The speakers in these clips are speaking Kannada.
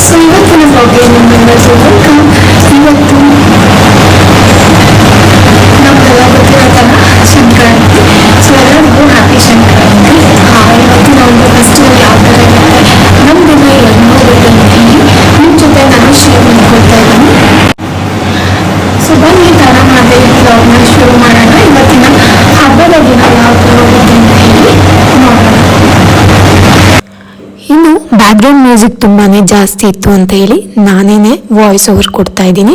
ಸೊ ಇವತ್ತಿನ ಬಗ್ಗೆ ನಿಮ್ಮೆಲ್ಲರಿಗೂ ಬ್ಯಾಕ್ಗ್ರೌಂಡ್ ಮ್ಯೂಸಿಕ್ ತುಂಬಾ ಜಾಸ್ತಿ ಇತ್ತು ಅಂತ ಹೇಳಿ ನಾನೇನೆ ವಾಯ್ಸ್ ಓವರ್ ಕೊಡ್ತಾ ಇದ್ದೀನಿ.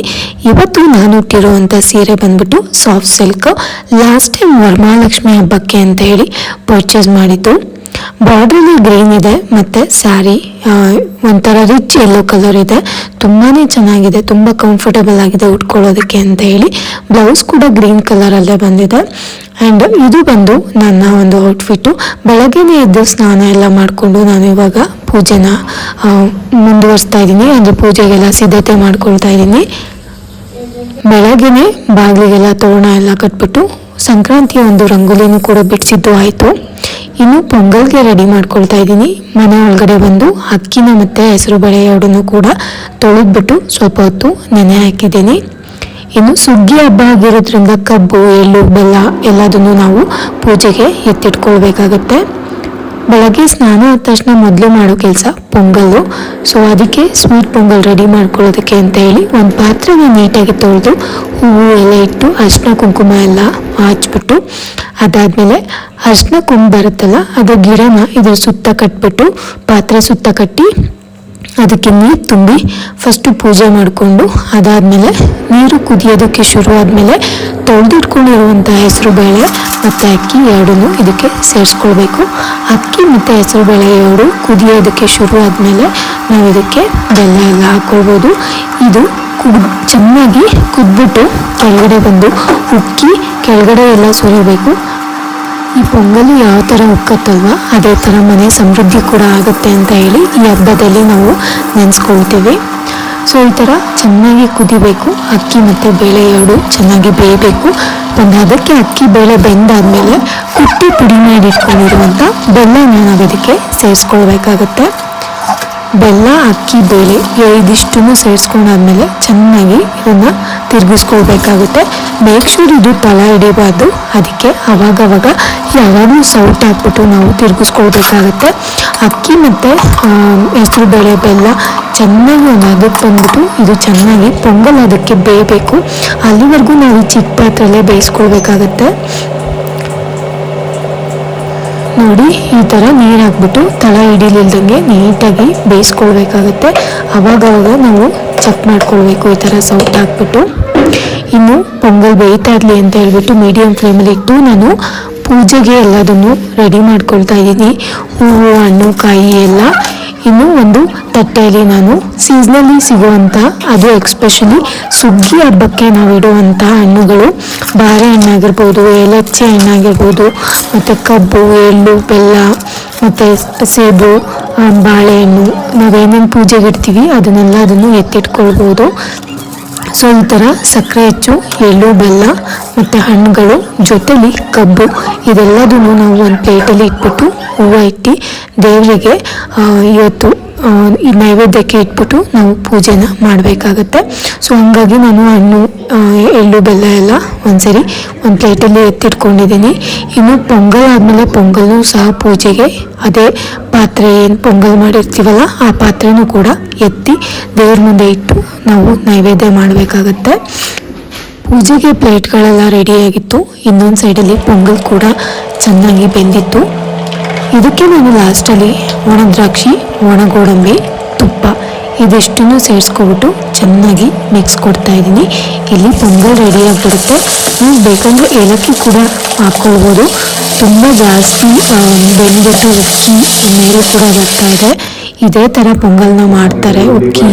ಇವತ್ತು ನಾನು ಇಟ್ಟಿರುವಂಥ ಸೀರೆ ಬಂದ್ಬಿಟ್ಟು soft silk last time Varamahalakshmi ಹಬ್ಬಕ್ಕೆ ಅಂತ ಹೇಳಿ ಪರ್ಚೇಸ್ ಮಾಡಿದ್ದು. ಬಾರ್ಡರ್ಲಿ ಗ್ರೀನ್ ಇದೆ, ಮತ್ತೆ ಸ್ಯಾರಿ ಒಂಥರ ರಿಚ್ ಯೆಲ್ಲೋ ಕಲರ್ ಇದೆ. ತುಂಬಾ ಚೆನ್ನಾಗಿದೆ, ತುಂಬ ಕಂಫರ್ಟಬಲ್ ಆಗಿದೆ ಉಟ್ಕೊಳ್ಳೋದಕ್ಕೆ ಅಂತ ಹೇಳಿ. ಬ್ಲೌಸ್ ಕೂಡ ಗ್ರೀನ್ ಕಲರಲ್ಲೇ ಬಂದಿದೆ. ಆ್ಯಂಡ್ ಇದು ಬಂದು ನನ್ನ ಒಂದು ಔಟ್ಫಿಟ್ಟು ಬೆಳಗ್ಗೆನೇ ಎದ್ದು ಸ್ನಾನ ಎಲ್ಲ ಮಾಡಿಕೊಂಡು ನಾನು ಇವಾಗ ಪೂಜೆನ ಮುಂದುವರಿಸ್ತಾ ಇದ್ದೀನಿ. ಅಂದರೆ ಪೂಜೆಗೆಲ್ಲ ಸಿದ್ಧತೆ ಮಾಡ್ಕೊಳ್ತಾ ಇದ್ದೀನಿ. ಬೆಳಗ್ಗೆನೆ ಬಾಗಿಲಿಗೆಲ್ಲ ತೋರಣ ಎಲ್ಲ ಕಟ್ಬಿಟ್ಟು, ಸಂಕ್ರಾಂತಿಯ ಒಂದು ರಂಗೋಲಿನೂ ಕೂಡ ಬಿಡಿಸಿದ್ದು ಆಯಿತು. ಇನ್ನು ಪೊಂಗಲ್ಗೆ ರೆಡಿ ಮಾಡ್ಕೊಳ್ತಾ ಇದ್ದೀನಿ. ಮನೆ ಒಳಗಡೆ ಬಂದು ಅಕ್ಕಿನ ಮತ್ತು ಹೆಸರು ಬೇಳೆ ಎರಡನ್ನೂ ಕೂಡ ತೊಳೆದ್ಬಿಟ್ಟು ಸ್ವಲ್ಪ ಹೊತ್ತು ನೆನೆ ಹಾಕಿದ್ದೀನಿ. ಇನ್ನು ಸುಗ್ಗಿ ಹಬ್ಬ ಆಗಿರೋದ್ರಿಂದ ಕಬ್ಬು, ಎಳ್ಳು, ಬೆಲ್ಲ ಎಲ್ಲದನ್ನು ನಾವು ಪೂಜೆಗೆ ಎತ್ತಿಟ್ಕೊಳ್ಬೇಕಾಗತ್ತೆ. ಬೆಳಗ್ಗೆ ಸ್ನಾನ ಆದ ತಕ್ಷಣ ಮೊದಲು ಮಾಡೋ ಕೆಲಸ ಪೊಂಗಲ್ಲು. ಸೊ ಅದಕ್ಕೆ ಸ್ವೀಟ್ ಪೊಂಗಲ್ ರೆಡಿ ಮಾಡ್ಕೊಳ್ಳೋದಕ್ಕೆ ಅಂತ ಹೇಳಿ ಒಂದು ಪಾತ್ರೆನ ನೀಟಾಗಿ ತೊಳೆದು ಹೂವು ಎಲ್ಲ ಇಟ್ಟು ಅರಿಶಿನ ಕುಂಕುಮ ಎಲ್ಲ ಹಚ್ಬಿಟ್ಟು, ಅದಾದಮೇಲೆ ಅರಿಶಿನ ಕುಂಕುಮ ಬರುತ್ತಲ್ಲ, ಅದು ಗಿಡನ ಇದ್ರ ಸುತ್ತ ಕಟ್ಬಿಟ್ಟು ಪಾತ್ರೆ ಸುತ್ತ ಕಟ್ಟಿ ಅದಕ್ಕೆ ನೀರು ತುಂಬಿ ಫಸ್ಟು ಪೂಜೆ ಮಾಡಿಕೊಂಡು ಅದಾದಮೇಲೆ ನೀರು ಕುದಿಯೋದಕ್ಕೆ ಶುರು ಆದಮೇಲೆ ತೊಳೆದಿಟ್ಕೊಂಡಿರುವಂಥ ಹೆಸರು ಬೇಳೆ ಮತ್ತು ಅಕ್ಕಿ ಎರಡನ್ನೂ ಇದಕ್ಕೆ ಸೇರಿಸ್ಕೊಳ್ಬೇಕು. ಅಕ್ಕಿ ಮತ್ತು ಹೆಸರು ಬೇಳೆ ಎರಡು ಕುದಿಯೋದಕ್ಕೆ ಶುರು ಆದಮೇಲೆ ನಾವು ಇದಕ್ಕೆ ಬೆಲ್ಲ ಎಲ್ಲ ಹಾಕ್ಕೊಳ್ಬೋದು ಇದು ಕುದ್ ಚೆನ್ನಾಗಿ ಕುದ್ಬಿಟ್ಟು ಕೆಳಗಡೆ ಬಂದು ಉಕ್ಕಿ ಕೆಳಗಡೆ ಎಲ್ಲ ಸುರಿಬೇಕು. ಈ ಪೊಂಗಲು ಯಾವ ಥರ ಉಕ್ಕತ್ತಲ್ವ, ಅದೇ ಥರ ಮನೆ ಸಮೃದ್ಧಿ ಕೂಡ ಆಗುತ್ತೆ ಅಂತ ಹೇಳಿ ಈ ಹಬ್ಬದಲ್ಲಿ ನಾವು ನೆನೆಸ್ಕೊಳ್ತೀವಿ. ಸೊ, ಈ ಥರ ಚೆನ್ನಾಗಿ ಕುದಿಬೇಕು, ಅಕ್ಕಿ ಮತ್ತು ಬೇಳೆ ಎರಡು ಚೆನ್ನಾಗಿ ಬೇಯಬೇಕು. ಒಂದು ಅದಕ್ಕೆ ಅಕ್ಕಿ ಬೇಳೆ ಬೆಂದಾದ್ಮೇಲೆ ಕುಟ್ಟಿ ಪುಡಿ ಮಾಡಿ ಇಟ್ಕೊಂಡಿರುವಂಥ ಬೆಲ್ಲನ ನಾವು ಇದಕ್ಕೆ ಸೇರಿಸ್ಕೊಳ್ಬೇಕಾಗತ್ತೆ. ಬೆಲ್ಲ, ಅಕ್ಕಿ, ಬೇಳೆ ಇದಿಷ್ಟನ್ನು ಸೇರಿಸ್ಕೊಂಡಾದ್ಮೇಲೆ ಚೆನ್ನಾಗಿ ಇದನ್ನು ತಿರುಗಿಸ್ಕೊಳ್ಬೇಕಾಗುತ್ತೆ. ಮೇಕ್ ಶೂರ್ ಇದು ತಳ ಹಿಡಿಬಾರ್ದು. ಅದಕ್ಕೆ ಅವಾಗವಾಗ ಯಾವಾಗಲೂ ಸೌಟ್ ಹಾಕ್ಬಿಟ್ಟು ನಾವು ತಿರುಗಿಸ್ಕೊಳ್ಬೇಕಾಗುತ್ತೆ. ಅಕ್ಕಿ ಮತ್ತು ಹೆಸರು ಬೇಳೆ, ಬೆಲ್ಲ ಚೆನ್ನಾಗಿ ಅದಕ್ಕೆ ಬಂದ್ಬಿಟ್ಟು ಇದು ಚೆನ್ನಾಗಿ, ಪೊಂಗಲ್ ಅದಕ್ಕೆ ಬೇಯಬೇಕು. ಅಲ್ಲಿವರೆಗೂ ನಾವು ಚಿಕ್ಕ ಪಾತ್ರೆಯಲ್ಲೇ ಬೇಯಿಸ್ಕೊಳ್ಬೇಕಾಗತ್ತೆ. ನೋಡಿ, ಈ ಥರ ನೀರು ಹಾಕ್ಬಿಟ್ಟು ತಳ ಹಿಡಿಲಿಲ್ದಂಗೆ ನೀಟಾಗಿ ಬೇಯಿಸ್ಕೊಳ್ಬೇಕಾಗತ್ತೆ. ಅವಾಗವಾಗ ನಾವು ಚೆಕ್ ಮಾಡ್ಕೊಳ್ಬೇಕು ಈ ಥರ ಸೌಟ್ ಹಾಕ್ಬಿಟ್ಟು. ಇನ್ನು ಪೊಂಗಲ್ ಬೇಯ್ತಾ ಇರಲಿ ಅಂತ ಹೇಳ್ಬಿಟ್ಟು ಮೀಡಿಯಂ ಫ್ಲೇಮಲ್ಲಿ ಇಟ್ಟು ನಾನು ಪೂಜೆಗೆ ಎಲ್ಲದನ್ನು ರೆಡಿ ಮಾಡ್ಕೊಳ್ತಾ ಇದ್ದೀನಿ. ಹೂವು, ಹಣ್ಣು, ಕಾಯಿ ಎಲ್ಲ ಇನ್ನು ಒಂದು ತಟ್ಟೆಯಲ್ಲಿ ನಾನು ಸೀಸ್ನಲ್ಲಿ ಸಿಗುವಂತಹ ಅದು ಎಕ್ಸ್ಪೆಷಲಿ ಸುಗ್ಗಿ ಹಬ್ಬಕ್ಕೆ ನಾವು ಇಡುವಂತಹ ಹಣ್ಣುಗಳು. ಬಾರೆ ಹಣ್ಣಾಗಿರ್ಬೋದು, ಏಲಕ್ಕಿ ಹಣ್ಣಾಗಿರ್ಬೋದು, ಮತ್ತು ಕಬ್ಬು, ಎಳ್ಳು, ಬೆಲ್ಲ, ಮತ್ತು ಸೇಬು ಬಾಳೆಹಣ್ಣು, ನಾವೇನೇನು ಪೂಜೆಗೆ ಇಡ್ತೀವಿ, ಅದನ್ನೆಲ್ಲ ಅದನ್ನು ಎತ್ತಿಟ್ಕೊಳ್ಬೋದು. ಸೊ ಈ ಥರ ಸಕ್ಕರೆ ಹೆಚ್ಚು, ಎಳ್ಳು, ಬೆಲ್ಲ ಮತ್ತು ಹಣ್ಣುಗಳು ಜೊತೆಲಿ ಕಬ್ಬು ಇದೆಲ್ಲದನ್ನು ನಾವು ಒಂದು ಪ್ಲೇಟಲ್ಲಿ ಇಟ್ಬಿಟ್ಟು ಹೂವು ಇಟ್ಟು ದೇವರಿಗೆ ಇವತ್ತು ಈ ನೈವೇದ್ಯಕ್ಕೆ ಇಟ್ಬಿಟ್ಟು ನಾವು ಪೂಜೆನ ಮಾಡಬೇಕಾಗತ್ತೆ. ಸೊ ಹಂಗಾಗಿ ನಾನು ಹಣ್ಣು ಎಳ್ಳು, ಬೆಲ್ಲ ಎಲ್ಲ ಒಂದ್ಸರಿ ಒಂದು ಪ್ಲೇಟಲ್ಲಿ ಎತ್ತಿಟ್ಕೊಂಡಿದ್ದೀನಿ. ಇನ್ನು ಪೊಂಗಲ್ ಆದಮೇಲೆ ಪೊಂಗಲ್ಲು ಸಹ ಪೂಜೆಗೆ ಅದೇ ಪಾತ್ರೆ ಏನು ಪೊಂಗಲ್ ಮಾಡಿರ್ತೀವಲ್ಲ, ಆ ಪಾತ್ರೆನೂ ಕೂಡ ಎತ್ತಿ ದೇವ್ರ ಮುಂದೆ ಇಟ್ಟು ನಾವು ನೈವೇದ್ಯ ಮಾಡಬೇಕಾಗತ್ತೆ. ಪೂಜೆಗೆ ಪ್ಲೇಟ್ಗಳೆಲ್ಲ ರೆಡಿಯಾಗಿತ್ತು ಇನ್ನೊಂದು ಸೈಡಲ್ಲಿ ಪೊಂಗಲ್ ಕೂಡ ಚೆನ್ನಾಗಿ ಬೆಂದಿತ್ತು. ಇದಕ್ಕೆ ನಾನು ಲಾಸ್ಟಲ್ಲಿ ಒಣ ದ್ರಾಕ್ಷಿ ಒಣ ಗೋಡಂಬಿ ತುಪ್ಪ ಇದಿಷ್ಟನ್ನು ಸೇರಿಸ್ಕೊಬಿಟ್ಟು ಚೆನ್ನಾಗಿ ಮಿಕ್ಸ್ ಕೊಡ್ತಾ ಇದ್ದೀನಿ. ಇಲ್ಲಿ ಪೊಂಗಲ್ ರೆಡಿ ಆಗಿಬಿಡುತ್ತೆ. ನೀವು ಬೇಕಂದರೆ ಏಲಕ್ಕಿ ಕೂಡ ಹಾಕ್ಕೊಳ್ಬೋದು. ತುಂಬ ಜಾಸ್ತಿ ಬೆಂದ್ಬಿಟ್ಟು ಉಕ್ಕಿ ಮೇಲೆ ಕೂಡ ಬರ್ತಾ ಇದೆ. ಇದೇ ಥರ ಪೊಂಗಲ್ನ ಮಾಡ್ತಾರೆ. ಉಕ್ಕಿ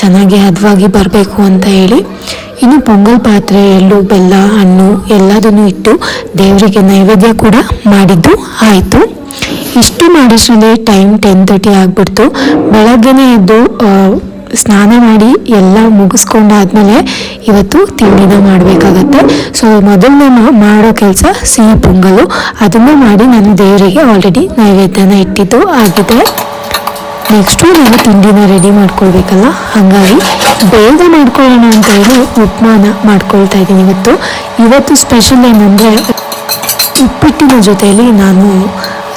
ಚೆನ್ನಾಗಿ ಹದವಾಗಿ ಬರಬೇಕು ಅಂತ ಹೇಳಿ. ಇನ್ನು ಪೊಂಗಲ್ ಪಾತ್ರೆ, ಎಳ್ಳು, ಬೆಲ್ಲ, ಹಣ್ಣು ಎಲ್ಲದನ್ನು ಇಟ್ಟು ದೇವರಿಗೆ ನೈವೇದ್ಯ ಕೂಡ ಮಾಡಿದ್ದು ಆಯಿತು. ಇಷ್ಟು ಟೈಮ್ ಟೆನ್ ತರ್ಟಿ ಆಗಿಬಿಡ್ತು. ಬೆಳಗ್ಗೆನೇ ಎದ್ದು ಸ್ನಾನ ಮಾಡಿ ಎಲ್ಲ ಮುಗಿಸ್ಕೊಂಡಾದ್ಮೇಲೆ ಇವತ್ತು ತಿಂಡಿನ ಮಾಡಬೇಕಾಗತ್ತೆ. ಸೊ ಮೊದಲನೇ ಮಾಡೋ ಕೆಲಸ ಸಿಹಿ ಪೊಂಗಲು. ಅದನ್ನು ಮಾಡಿ ನಾನು ದೇವರಿಗೆ ಆಲ್ರೆಡಿ ನೈವೇದ್ಯನ ಇಟ್ಟಿದ್ದು ಆಗಿದೆ ನೆಕ್ಸ್ಟು ನಾನು ತಿಂಡಿನ ರೆಡಿ ಮಾಡ್ಕೊಳ್ಬೇಕಲ್ಲ? ಹಾಗಾಗಿ ಬೇಗ ಮಾಡ್ಕೊಳ್ಳೋಣ ಅಂತ ಹೇಳಿ ಉಪ್ಮಾನ ಮಾಡ್ಕೊಳ್ತಾ ಇದ್ದೀನಿ ಇವತ್ತು. ಇವತ್ತು ಸ್ಪೆಷಲ್ ಏನಂದರೆ ಉಪ್ಪಿಟ್ಟಿನ ಜೊತೆಯಲ್ಲಿ ನಾನು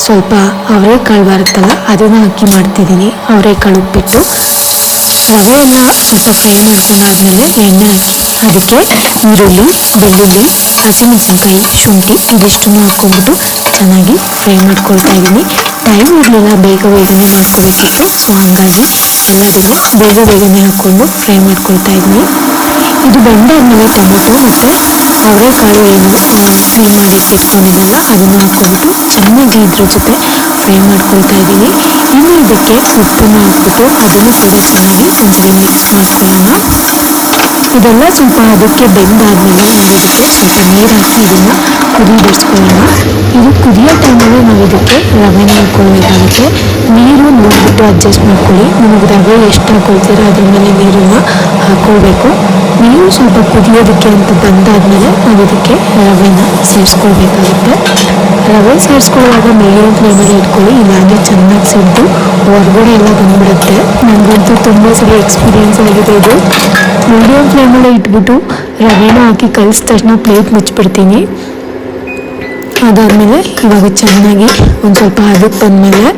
ಸ್ವಲ್ಪ ಅವರೆಕಾಳು ಬರುತ್ತಲ್ಲ ಅದನ್ನು ಹಾಕಿ ಮಾಡ್ತಿದ್ದೀನಿ. ಅವರೆಕಾಳು ಉಪ್ಪಿಟ್ಟು ರವೆಯನ್ನು ಸ್ವಲ್ಪ ಫ್ರೈ ಮಾಡ್ಕೊಂಡಾದ್ಮೇಲೆ ಎಣ್ಣೆ ಹಾಕಿ. ಅದಕ್ಕೆ ಈರುಳ್ಳಿ, ಬೆಳ್ಳುಳ್ಳಿ, ಹಸಿಮೆಣಸಿನ್ಕಾಯಿ, ಶುಂಠಿ ಇದಿಷ್ಟನ್ನು ಹಾಕ್ಕೊಂಡ್ಬಿಟ್ಟು ಚೆನ್ನಾಗಿ ಫ್ರೈ ಮಾಡ್ಕೊಳ್ತಾ ಇದ್ದೀನಿ. ಟೈಮ್ ಇರಲಿಲ್ಲ, ಬೇಗ ಬೇಗನೆ ಮಾಡ್ಕೊಳ್ಬೇಕಿತ್ತು. ಸೊ ಹಾಗಾಗಿ ಎಲ್ಲದನ್ನು ಬೇಗ ಬೇಗನೆ ಹಾಕ್ಕೊಂಡು ಫ್ರೈ ಮಾಡ್ಕೊಳ್ತಾ ಇದ್ದೀನಿ. ಇದು ಬೆಂದಾದ್ಮೇಲೆ ಟೊಮೆಟೊ ಮತ್ತು ಅವರೆಕಾಳು ಏನು ಫ್ರೈ ಮಾಡಿ ಇಟ್ಕೊಂಡಿದ್ನಲ್ಲ ಅದನ್ನು ಹಾಕ್ಕೊಂಡ್ಬಿಟ್ಟು ಚೆನ್ನಾಗಿ ಇದ್ರ ಜೊತೆ ಫ್ರೈ ಮಾಡ್ಕೊಳ್ತಾ ಇದ್ದೀನಿ. ಇನ್ನು ಇದಕ್ಕೆ ಉಪ್ಪನ್ನು ಹಾಕ್ಬಿಟ್ಟು ಅದನ್ನು ಕೂಡ ಚೆನ್ನಾಗಿ ಮಿಕ್ಸ್ ಮಾಡ್ಕೊಳ್ಳೋಣ ಇದೆಲ್ಲ ಸ್ವಲ್ಪ ಅದಕ್ಕೆ ಬೆಂದಾದ್ಮೇಲೆ ಸ್ವಲ್ಪ ನೀರು ಹಾಕಿ ಇದನ್ನು ಕುದಿ ಬಿಡಿಸ್ಕೊಳ್ಳೋಣ ಇದು ಕುದಿಯೋ ಟೈಮಲ್ಲಿ ನಾವು ಇದಕ್ಕೆ ರವೆನ ಹಾಕ್ಕೊಳ್ಬೇಕಾಗುತ್ತೆ ನೀರು ನೋಡಿಬಿಟ್ಟು ಅಡ್ಜಸ್ಟ್ ಮಾಡ್ಕೊಳ್ಳಿ ನಿಮಗೆ ರವೆ ಎಷ್ಟು ಹಾಕೊಳ್ತೀರೋ ಅದ್ರ ಮೇಲೆ ನೀರನ್ನು ಹಾಕ್ಕೊಳ್ಬೇಕು ನೀರು ಸ್ವಲ್ಪ ಕುದಿಯೋದಕ್ಕೆ ಅಂತ ಬಂದಾದ್ಮೇಲೆ ನಾವು ಇದಕ್ಕೆ ರವೆನ ಸೇರಿಸ್ಕೊಳ್ಬೇಕಾಗುತ್ತೆ ರವೆ ಸೇರಿಸ್ಕೊಳ್ಳುವಾಗ ಮೀಡಿಯಂ ಫ್ಲೇಮಲ್ಲಿ ಇಟ್ಕೊಳ್ಳಿ ಇಲ್ಲಾಂದರೆ ಚೆನ್ನಾಗಿ ಸಿದ್ದು ಹೊರಗಡೆ ಎಲ್ಲ ಬಂದ್ಬಿಡುತ್ತೆ ನನಗಂತೂ ತುಂಬ ಸಲ ಎಕ್ಸ್ಪೀರಿಯನ್ಸ್ ಆಗಿದೆ ಇದು ಮೀಡಿಯಂ ಫ್ಲೇಮಲ್ಲೇ ಇಟ್ಬಿಟ್ಟು ರವೆನ ಹಾಕಿ ಕಲಿಸಿದ ತಕ್ಷಣ ಪ್ಲೇಟ್ ಮುಚ್ಚಿಬಿಡ್ತೀನಿ. ಅದಾದಮೇಲೆ ಇವಾಗ ಚೆನ್ನಾಗಿ ಒಂದು ಸ್ವಲ್ಪ ಅದಕ್ಕೆ ಬಂದಮೇಲೆ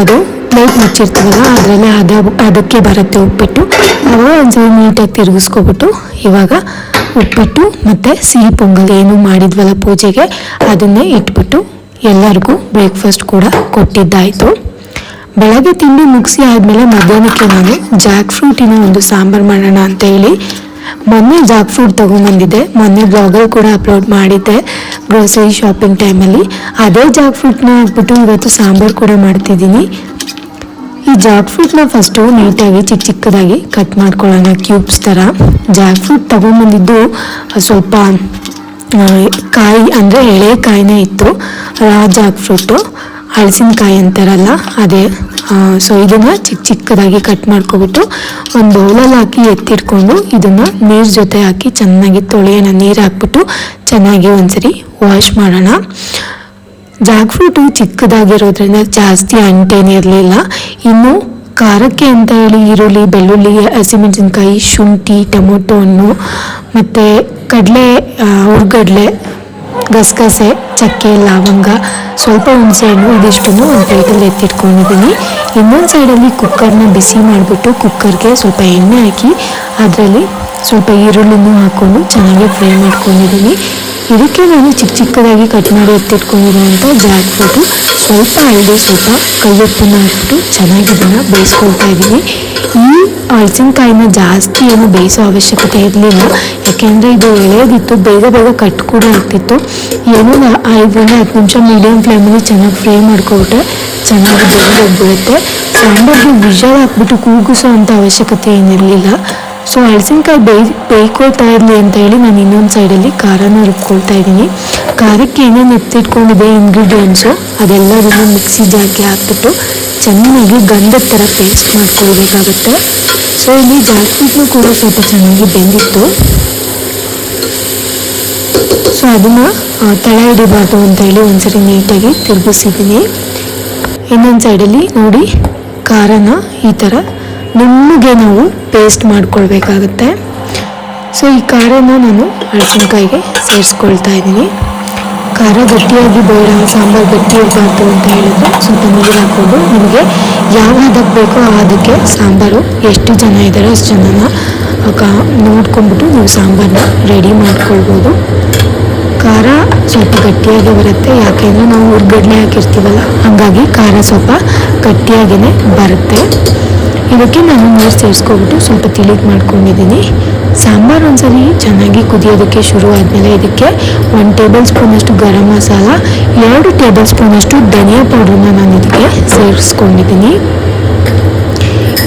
ಅದು ಪ್ಲೇಟ್ ಮುಚ್ಚಿರ್ತೀವಲ್ಲ, ಅದರಲ್ಲೇ ಹದ ಅದಕ್ಕೆ ಬರುತ್ತೆ ಉಪ್ಪಿಟ್ಟು. ಅವಾಗ ಒಂದ್ಸಲ ನೀಟಾಗಿ ತಿರುಗಿಸ್ಕೊಬಿಟ್ಟು ಇವಾಗ ಉಪ್ಪಿಟ್ಟು ಮತ್ತು ಸಿಹಿ ಪೊಂಗಲ್ ಏನು ಮಾಡಿದ್ವಲ್ಲ ಪೂಜೆಗೆ, ಅದನ್ನೇ ಇಟ್ಬಿಟ್ಟು ಎಲ್ಲರಿಗೂ ಬ್ರೇಕ್ಫಾಸ್ಟ್ ಕೂಡ ಕೊಟ್ಟಿದ್ದಾಯಿತು. ಬೆಳಗ್ಗೆ ತಿಂಡಿ ಮುಗಿಸಿ ಆದಮೇಲೆ ಮಧ್ಯಾಹ್ನಕ್ಕೆ ನಾನು ಜಾಕ್ ಫ್ರೂಟಿನ ಒಂದು ಸಾಂಬಾರು ಮಾಡೋಣ ಅಂತ ಹೇಳಿ ಮೊನ್ನೆ ಜಾಕ್ ಫ್ರೂಟ್ ತೊಗೊಂಬಂದಿದ್ದೆ. ಮೊನ್ನೆ ಬ್ಲಾಗಲ್ಲಿ ಕೂಡ ಅಪ್ಲೋಡ್ ಮಾಡಿದ್ದೆ ಗ್ರೋಸರಿ ಶಾಪಿಂಗ್ ಟೈಮಲ್ಲಿ ಅದೇ ಜಾಕ್ ಫ್ರೂಟ್ನ ಹಾಕ್ಬಿಟ್ಟು ಇವತ್ತು ಸಾಂಬಾರು ಕೂಡ ಮಾಡ್ತಿದ್ದೀನಿ. ಈ ಜಾಕ್ ಫ್ರೂಟ್ನ ಫಸ್ಟು ನೀಟಾಗಿ ಚಿಕ್ಕ ಚಿಕ್ಕದಾಗಿ ಕಟ್ ಮಾಡ್ಕೊಳ್ಳೋಣ ಕ್ಯೂಬ್ಸ್ ಥರ. ಜಾಕ್ ಫ್ರೂಟ್ ತೊಗೊಂಬಂದಿದ್ದು ಸ್ವಲ್ಪ ಕಾಯಿ, ಅಂದರೆ ಎಳೆ ಕಾಯಿನೇ ಇತ್ತು. ರಾ ಜಾಕ್ ಫ್ರೂಟು ಹಲಸಿನಕಾಯಿ ಅಂತಾರಲ್ಲ, ಅದೇ ಸೊ ಇದನ್ನು ಚಿಕ್ಕ ಚಿಕ್ಕದಾಗಿ ಕಟ್ ಮಾಡ್ಕೊಬಿಟ್ಟು ಒಂದು ಬೌಲಲ್ಲಿ ಹಾಕಿ ಎತ್ತಿಟ್ಕೊಂಡು ಇದನ್ನು ನೀರು ಜೊತೆ ಹಾಕಿ ಚೆನ್ನಾಗಿ ತೊಳೆಯೋಣ. ನೀರು ಹಾಕ್ಬಿಟ್ಟು ಚೆನ್ನಾಗಿ ಒಂದ್ಸರಿ ವಾಶ್ ಮಾಡೋಣ. ಜಾಕ್ ಫ್ರೂಟು ಚಿಕ್ಕದಾಗಿರೋದ್ರಿಂದ ಜಾಸ್ತಿ ಅಂಟೇನಿರಲಿಲ್ಲ ಇನ್ನು ಖಾರಕ್ಕೆ ಅಂತ ಹೇಳಿ ಈರುಳ್ಳಿ, ಬೆಳ್ಳುಳ್ಳಿ, ಹಸಿಮೆಣಸಿನ್ಕಾಯಿ, ಶುಂಠಿ, ಟೊಮೊಟೊ, ಹಣ್ಣು, ಮತ್ತು ಕಡಲೆ ಹುರ್ಗಡ್ಲೆ ಗಸಗಸೆ ಚಕ್ಕೆ, ಲವಂಗ, ಸ್ವಲ್ಪ ಹುಣಸೆಹಣ್ಣು, ಇದಿಷ್ಟನ್ನು ಒಂದು ಪ್ಲೇಟಲ್ಲಿ ಎತ್ತಿಟ್ಕೊಂಡಿದ್ದೀನಿ. ಇನ್ನೊಂದು ಸೈಡಲ್ಲಿ ಕುಕ್ಕರ್ನ ಬಿಸಿ ಮಾಡಿಬಿಟ್ಟು ಕುಕ್ಕರ್ಗೆ ಸ್ವಲ್ಪ ಎಣ್ಣೆ ಹಾಕಿ, ಅದರಲ್ಲಿ ಸ್ವಲ್ಪ ಈರುಳ್ಳಿನೂ ಹಾಕ್ಕೊಂಡು ಚೆನ್ನಾಗಿ ಫ್ರೈ ಮಾಡ್ಕೊಂಡಿದ್ದೀನಿ. ಇದಕ್ಕೆ ನಾನು ಚಿಕ್ಕ ಚಿಕ್ಕದಾಗಿ ಕಟ್ ಮಾಡಿ ಎತ್ತಿಟ್ಕೊಂಡಿರುವಂಥ ಜಾಕ್ ಫ್ರೂಟು ಸ್ವಲ್ಪ ಹಳದಿ ಸ್ವಲ್ಪ ಕಲ್ಲುಪ್ಪನ್ನು ಹಾಕ್ಬಿಟ್ಟು ಚೆನ್ನಾಗಿ ಇದನ್ನು ಬೇಯಿಸ್ಕೊಳ್ತಾ ಇದ್ದೀನಿ. ಈ ಹಲಸಿನಕಾಯಿನ ಜಾಸ್ತಿ ಏನು ಬೇಯಿಸೋ ಅವಶ್ಯಕತೆ ಇರಲಿಲ್ಲ. ಯಾಕೆಂದರೆ ಇದು ಎಳೆಯೋದಿತ್ತು ಬೇಗ ಬೇಗ ಕಟ್ ಕೂಡ ಆಗ್ತಿತ್ತು. ಏನೋ ಐದರಿಂದ ಹತ್ತು ನಿಮಿಷ ಮೀಡಿಯಮ್ ಫ್ಲೇಮಲ್ಲಿ ಚೆನ್ನಾಗಿ ಫ್ರೈ ಮಾಡ್ಕೊಬಿಟ್ರೆ ಚೆನ್ನಾಗಿ ಬೆಂದೋಗ್ಬಿಡುತ್ತೆ. ಸಾಂಬಾರಿಗೆ ವಿಷಲ್ ಹಾಕ್ಬಿಟ್ಟು ಕೂಗಿಸೋ ಅಂಥ ಅವಶ್ಯಕತೆ ಏನಿರಲಿಲ್ಲ. ಸೊ ಹಲಸಿನಕಾಯಿ ಬೇಯ್ ಬೇಯ್ಕೊಳ್ತಾ ಇರಲಿ ಅಂತ ಹೇಳಿ ನಾನು ಇನ್ನೊಂದು ಸೈಡಲ್ಲಿ ಖಾರನ ರುಬ್ಕೊಳ್ತಾ ಇದ್ದೀನಿ. ಖಾರಕ್ಕೆ ಏನೇನು ಎತ್ತಿಟ್ಕೊಂಡಿದೆ ಇಂಗ್ರೀಡಿಯೆಂಟ್ಸು ಅದೆಲ್ಲದನ್ನು ಮಿಕ್ಸಿ ಜಾರ್ಗೆ ಹಾಕ್ಬಿಟ್ಟು ಚೆನ್ನಾಗಿ ಗಂಧದ ಥರ ಪೇಸ್ಟ್ ಮಾಡ್ಕೊಳ್ಬೇಕಾಗುತ್ತೆ ಸೊ ಇಲ್ಲಿ ಜಾಸ್ತಿನೂ ಕೂಡ ಸ್ವಲ್ಪ ಚೆನ್ನಾಗಿ ಬೆಂದಿತ್ತು. ಸೊ ಅದನ್ನು ತಳ ಹಿಡಿಬಾರ್ದು ಅಂತ ಹೇಳಿ ಒಂದ್ಸರಿ ನೀಟಾಗಿ ತಿರುಗಿಸಿದ್ದೀನಿ. ಇನ್ನೊಂದು ಸೈಡಲ್ಲಿ ನೋಡಿ ಖಾರನ ಈ ಥರ ನುಣ್ಣಗೆ ನಾವು ಪೇಸ್ಟ್ ಮಾಡ್ಕೊಳ್ಬೇಕಾಗತ್ತೆ. ಸೊ ಈ ಖಾರನ ನಾನು ಹಳಸಿನಕಾಯಿಗೆ ಸೇರಿಸ್ಕೊಳ್ತಾ ಇದ್ದೀನಿ. ಖಾರ ಗಟ್ಟಿಯಾಗಿ ಬೇಡ, ಸಾಂಬಾರು ಗಟ್ಟಿ ಇರಬಾರ್ದು ಅಂತ ಹೇಳಿದ್ರೆ ಸ್ವಲ್ಪ ನೀರು ಹಾಕ್ಕೊಂಡು ನಿಮಗೆ ಯಾವ ಹದಕ್ಕೆ ಬೇಕೋ ಆ ಹದಕ್ಕೆ ಸಾಂಬಾರು. ಎಷ್ಟು ಜನ ಇದ್ದಾರೋ ಅಷ್ಟು ಜನನ ನೋಡ್ಕೊಂಡ್ಬಿಟ್ಟು ನೀವು ಸಾಂಬಾರನ್ನ ರೆಡಿ ಮಾಡ್ಕೊಳ್ಬೋದು. ಖಾರ ಸ್ವಲ್ಪ ಗಟ್ಟಿಯಾಗಿ ಬರುತ್ತೆ. ಯಾಕೆಂದರೆ ನಾವು ಹುರ್ಗಡ್ಲೆ ಹಾಕಿರ್ತೀವಲ್ಲ, ಹಾಗಾಗಿ ಖಾರ ಸ್ವಲ್ಪ ಗಟ್ಟಿಯಾಗಿಯೇ ಬರುತ್ತೆ. ಇದಕ್ಕೆ ನಾನು ನೀರು ಸೇರಿಸ್ಕೊಬಿಟ್ಟು ಸ್ವಲ್ಪ ತಿಳಿಗೆ ಮಾಡ್ಕೊಂಡಿದ್ದೀನಿ. ಸಾಂಬಾರು ಒಂದ್ಸರಿ ಚೆನ್ನಾಗಿ ಕುದಿಯೋದಕ್ಕೆ ಶುರು ಆದಮೇಲೆ ಇದಕ್ಕೆ ಒಂದು ಟೇಬಲ್ ಸ್ಪೂನಷ್ಟು ಗರಂ ಮಸಾಲ, ಎರಡು ಟೇಬಲ್ ಸ್ಪೂನಷ್ಟು ಧನಿಯಾ ಪೌಡ್ರನ್ನ ನಾನು ಇದಕ್ಕೆ ಸೇರಿಸ್ಕೊಂಡಿದ್ದೀನಿ.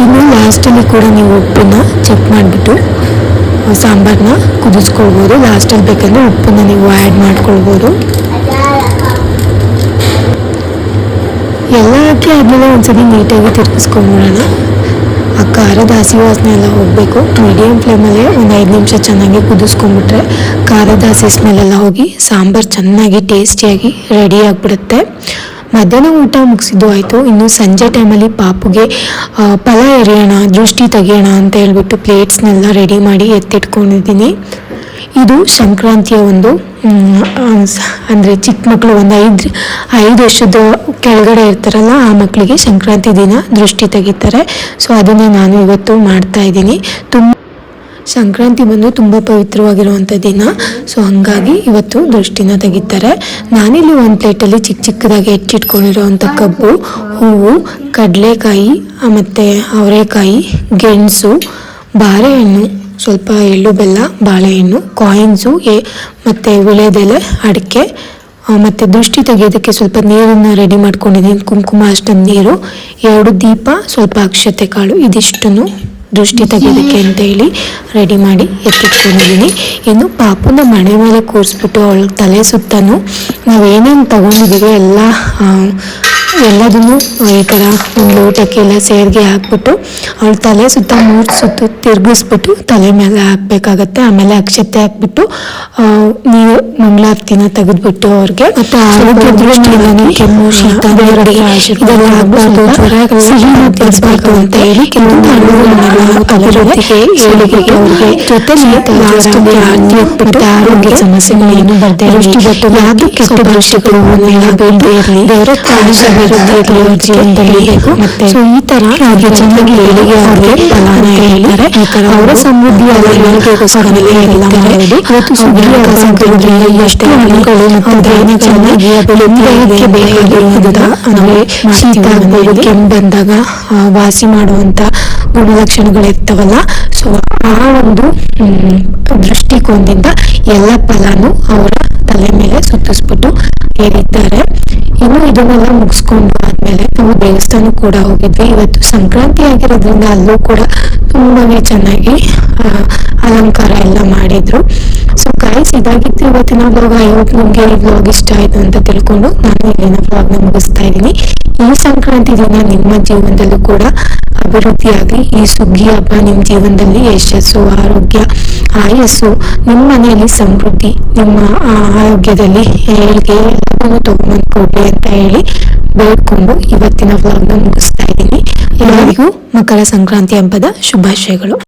ಇನ್ನು ಲಾಸ್ಟಲ್ಲಿ ಕೂಡ ನೀವು ಉಪ್ಪನ್ನ ಚೆಕ್ ಮಾಡಿಬಿಟ್ಟು ಸಾಂಬಾರನ್ನ ಕುದಿಸ್ಕೊಳ್ಬೋದು. ಲಾಸ್ಟಲ್ಲಿ ಬೇಕಂದರೆ ಉಪ್ಪನ್ನ ನೀವು ಆ್ಯಡ್ ಮಾಡ್ಕೊಳ್ಬೋದು. ಎಲ್ಲ ಹಾಕಿ ಆದಮೇಲೆ ಒಂದ್ಸರಿ ನೀಟಾಗಿ ತಿರುಗಿಸ್ಕೊಂಡ್ಬಿಡೋಣ. ಖಾರದ ಹಸಿ ವಾಸನೆ ಎಲ್ಲ ಹೋಗಬೇಕು ಮೀಡಿಯಮ್ ಫ್ಲೇಮಲ್ಲೇ ಒಂದು ಐದು ನಿಮಿಷ ಚೆನ್ನಾಗಿ ಕುದಿಸ್ಕೊಂಡ್ಬಿಟ್ರೆ ಖಾರದ ಹಸಿ ಸ್ಮೆಲ್ಲೆಲ್ಲ ಹೋಗಿ ಸಾಂಬಾರು ಚೆನ್ನಾಗಿ ಟೇಸ್ಟಿಯಾಗಿ ರೆಡಿ ಆಗಿಬಿಡುತ್ತೆ. ಮಧ್ಯಾಹ್ನ ಊಟ ಮುಗಿಸಿದ್ದು ಆಯಿತು. ಇನ್ನು ಸಂಜೆ ಟೈಮಲ್ಲಿ ಪಾಪುಗೆ ಫಲ ಎರೆಯೋಣ ದೃಷ್ಟಿ ತೆಗೆಯೋಣ ಅಂತ ಹೇಳ್ಬಿಟ್ಟು ಪ್ಲೇಟ್ಸ್ನೆಲ್ಲ ರೆಡಿ ಮಾಡಿ ಎತ್ತಿಟ್ಕೊಂಡಿದ್ದೀನಿ. ಇದು ಸಂಕ್ರಾಂತಿಯ ಒಂದು ಅಂದರೆ ಚಿಕ್ಕ ಮಕ್ಕಳು ಒಂದು ಐದು ಐದು ವರ್ಷದ ಕೆಳಗಡೆ ಇರ್ತಾರಲ್ಲ, ಆ ಮಕ್ಕಳಿಗೆ ಸಂಕ್ರಾಂತಿ ದಿನ ದೃಷ್ಟಿ ತೆಗಿತಾರೆ. ಸೊ ಅದನ್ನೇ ನಾನು ಇವತ್ತು ಮಾಡ್ತಾ ಇದ್ದೀನಿ. ತುಂಬ ಸಂಕ್ರಾಂತಿ ಬಂದು ತುಂಬ ಪವಿತ್ರವಾಗಿರುವಂಥ ದಿನ. ಸೊ ಹಾಗಾಗಿ ಇವತ್ತು ದೃಷ್ಟಿನ ತೆಗಿತಾರೆ. ನಾನಿಲ್ಲಿ ಒಂದು ಪ್ಲೇಟಲ್ಲಿ ಚಿಕ್ಕ ಚಿಕ್ಕದಾಗಿ ಹೆಚ್ಚಿಟ್ಕೊಂಡಿರೋವಂಥ ಕಬ್ಬು, ಹೂವು, ಕಡಲೆಕಾಯಿ ಮತ್ತು ಅವರೆಕಾಯಿ, ಗೆಣಸು, ಬಾಳೆಹಣ್ಣು ಸ್ವಲ್ಪ ಎಳ್ಳು, ಬೆಲ್ಲ, ಬಾಳೆಹಣ್ಣು ಕಾಯಿನ್ಸು ಎ ಮತ್ತು ವಿಳೆದೆಲೆ ಅಡಿಕೆ ಮತ್ತು ದೃಷ್ಟಿ ತೆಗೆಯೋದಕ್ಕೆ ಸ್ವಲ್ಪ ನೀರನ್ನು ರೆಡಿ ಮಾಡ್ಕೊಂಡಿದ್ದೀನಿ. ಕುಂಕುಮ ಅಷ್ಟೊಂದು ನೀರು, ಎರಡು ದೀಪ, ಸ್ವಲ್ಪ ಅಕ್ಷತೆ ಕಾಳು, ಇದಿಷ್ಟನ್ನು ದೃಷ್ಟಿ ತೆಗೆಯೋದಕ್ಕೆ ಅಂತ ಹೇಳಿ ರೆಡಿ ಮಾಡಿ ಎತ್ತಿಟ್ಕೊಂಡಿದ್ದೀನಿ. ಇನ್ನು ಪಾಪುನ ಮನೆ ಮೇಲೆ ಕೂರಿಸ್ಬಿಟ್ಟು ಅವಳ ತಲೆ ಸುತ್ತನೂ ನಾವು ಏನೇನು ತಗೊಂಡಿದ್ದೀವಿ ಎಲ್ಲ ಎಲ್ಲದನ್ನು ಈ ಥರ ಒಂದು ಲೋಟಕ್ಕೆ ಎಲ್ಲ ಸೇರಿಗೆ ಹಾಕ್ಬಿಟ್ಟು ಅವಳ ತಲೆ ಸುತ್ತ ಮೂರು ಸುತ್ತು ತಿರುಗಿಸ್ಬಿಟ್ಟು ತಲೆ ಮೇಲೆ ಹಾಕ್ಬೇಕಾಗತ್ತೆ. ಆಮೇಲೆ ಅಕ್ಷತೆ ಹಾಕ್ಬಿಟ್ಟು ನೀರು ಮಂಗಳಾರತಿನ ತೆಗೆದ್ಬಿಟ್ಟು ಅವ್ರಿಗೆ ಮತ್ತೆ ಆರೋಗ್ಯ ದೃಷ್ಟಿಯಿಂದನೂ ಕೆಮ್ಮು ಶೀತ ಇದೆಲ್ಲ ಆಗಬಾರ್ದು ಜ್ವರ ಅಂತ ಹೇಳಿ ಕೆಲವೊಂದು ಅಭಿವೃದ್ಧಿಗೆ ಏಳಿಗೆಗೆ ಅವ್ರಿಗೆ ಜೊತೆಲಿ ಲಾಸ್ಟ್ ಆರತಿ ಹಾಕ್ಬಿಟ್ಟು ಆರೋಗ್ಯ ದೃಷ್ಟಿ ಬಟ್ಟು ಯಾವುದು ಕೆಟ್ಟ ಭವಿಷ್ಯಗಳು ಇರಲಿ. ದೇವರ ಸೊ ಈ ತರ ಅವ್ರಿಗೆ ಚೆನ್ನಾಗಿ ಏಳಿಗೆ ಅವ್ರಿಗೆ ಫಲಾನ ಹೇಳಿದ್ದಾರೆ ಅವರ ಸಮೃದ್ಧಿ ಅವರ ಇವತ್ತು ಎಷ್ಟು ಹಣ್ಣುಗಳು ಮತ್ತು ಬೆಳೆಯೋದಕ್ಕೆ ಶೀತ ಕೆಮ್ಮು ಬಂದಾಗ ವಾಸಿ ಮಾಡುವಂತ ಗುಣಲಕ್ಷಣಗಳಿರ್ತಾವಲ್ಲ ಸೊ ಆ ಒಂದು ದೃಷ್ಟಿಕೋನದಿಂದ ಎಲ್ಲ ಫಲಾನು ಅವರ ತಲೆ ಮೇಲೆ ಸುತ್ತಿಸ್ಬಿಟ್ಟು ಏರಿದ್ದಾರೆ. ಇನ್ನು ಇದನ್ನೆಲ್ಲ ಮುಗಿಸ್ಕೊಂಡು ಆದ್ಮೇಲೆ ನಾವು ದೇವಸ್ಥಾನ ಕೂಡ ಹೋಗಿದ್ವಿ. ಇವತ್ತು ಸಂಕ್ರಾಂತಿ ಆಗಿರೋದ್ರಿಂದ ಅಲ್ಲೂ ಕೂಡ ತುಂಬಾನೇ ಚೆನ್ನಾಗಿ ಅಲಂಕಾರ ಎಲ್ಲ ಮಾಡಿದ್ರು. ಸೊ ಗೈಸ್ ಇದಾಗಿತ್ತು ಇವತ್ತಿನ ಬ್ಲಾಗ್ ಐ ನಿಮಗೆ ಈ ಬ್ಲಾಗ್ ಇಷ್ಟ ಆಯ್ತು ಅಂತ ತಿಳ್ಕೊಂಡು ನಾನು ಇಲ್ಲಿನ ಬ್ಲಾಗ್ನ ಮುಗಿಸ್ತಾ ಇದ್ದೀನಿ. ಈ ಸಂಕ್ರಾಂತಿ ದಿನ ನಿಮ್ಮ ಜೀವನದಲ್ಲೂ ಕೂಡ ಅಭಿವೃದ್ಧಿಯಾಗಿ, ಈ ಸುಗ್ಗಿ ಹಬ್ಬ ನಿಮ್ಮ ಜೀವನದಲ್ಲಿ ಯಶಸ್ಸು, ಆರೋಗ್ಯ, ಆಯಸ್ಸು, ನಿಮ್ಮ ಮನೆಯಲ್ಲಿ ಸಮೃದ್ಧಿ, ನಿಮ್ಮ ಆರೋಗ್ಯದಲ್ಲಿ ಏಳಿಗೆ ಎಲ್ಲವನ್ನೂ ತಗೊಂಬಂದು ಅಂತ ಹೇಳಿ ಬೇಡ್ಕೊಂಡು ಇವತ್ತಿನ ವ್ಲಾಗ್ನ ಮುಗಿಸ್ತಾ ಇದ್ದೀನಿ. ಎಲ್ಲರಿಗೂ ಮಕರ ಸಂಕ್ರಾಂತಿ ಹಬ್ಬದ ಶುಭಾಶಯಗಳು.